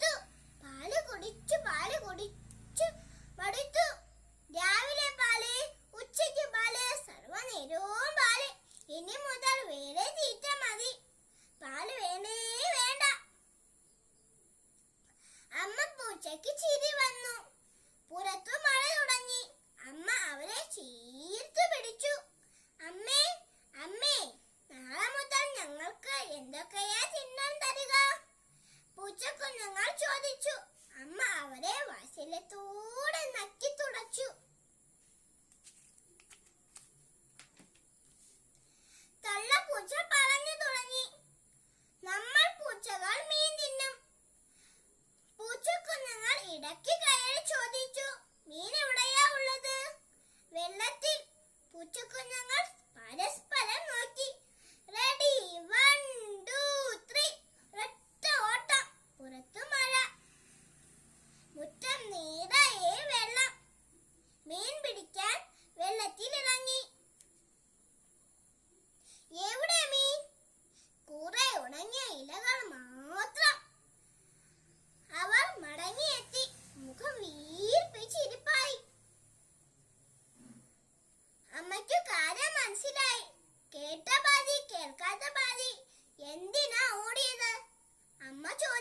മടുത്തു പാൽ കുടിച്ചു പാൽ കുടിച്ചു മടുത്തു രാവിലെ പാൽ ഉച്ചയ്ക്ക് പാൽ സർവനേരവും പാൽ. ഇനി മുതൽ വേറെ തീറ്റ ore nakito rachu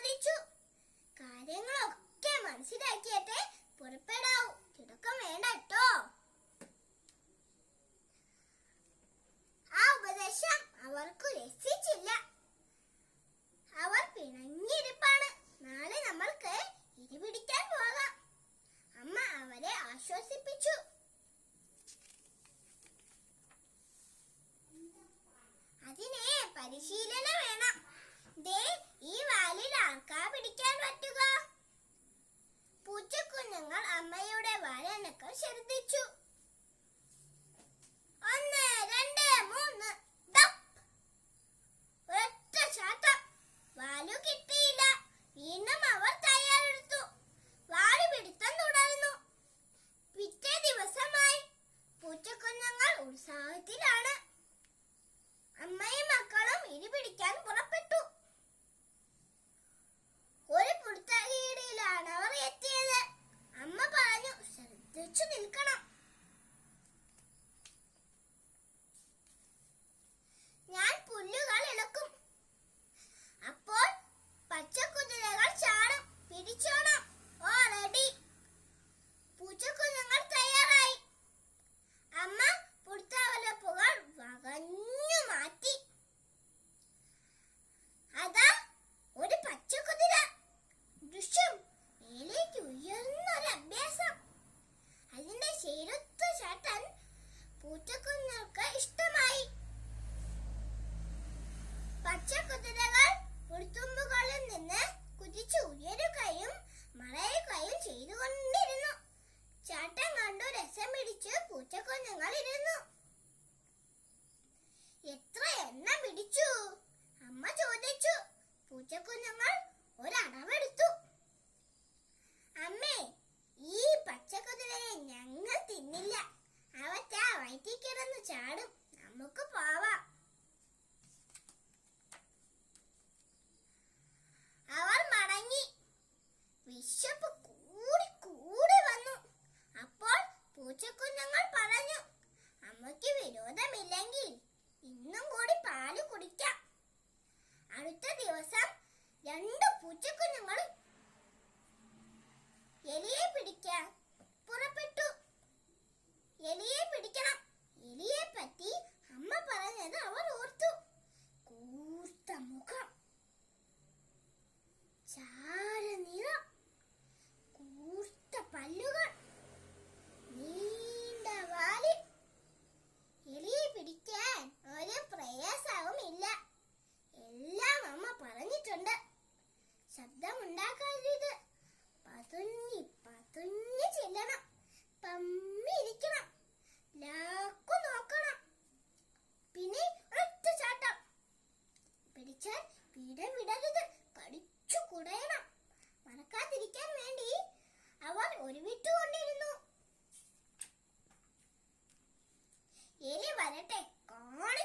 സാധിച്ചു കാര്യങ്ങളൊക്കെ മനസ്സിലാക്കിയിട്ടേ പുറപ്പെടാവൂ. തിടക്കം വേണ്ട കേട്ടോ പച്ചക്കുതിരകൾ പുൽത്തുമ്പുകളിൽ നിന്ന് കുതിച്ചു ഉയരുകയും മറയുകയും ചെയ്തുകൊണ്ടിരുന്നു. ചാട്ടം കണ്ടു രസം പിടിച്ച് പൂച്ചക്കുഞ്ഞുങ്ങൾ ഇരുന്നു. എത്ര എണ്ണം പിടിച്ചു അമ്മ ചോദിച്ചു. പൂച്ചക്കുഞ്ഞുങ്ങൾ ഒരടവെടുത്തു. കുടിക്കാം. അടുത്ത ദിവസം രണ്ട് പൂച്ചക്കുഞ്ഞുങ്ങളും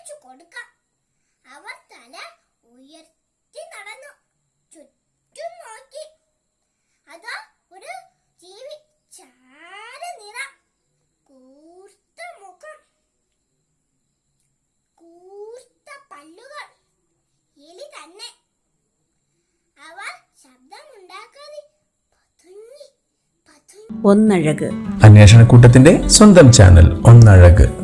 കാണിച്ചു കൊടുക്കാം. അവർ തല ഉയർത്തി നടന്നു. ചുറ്റും നോക്കി. അതാ ഒരു ജീവി ചാര നിറ. കൂർത്ത മുഖം. കൂർത്ത പല്ലുകൾ. എലി തന്നെ. അവർ ശബ്ദമുണ്ടാക്കാതെ ഒന്നഴക്. അന്വേഷണ കൂട്ടത്തിന്റെ സ്വന്തം ചാനൽ ഒന്നഴക്.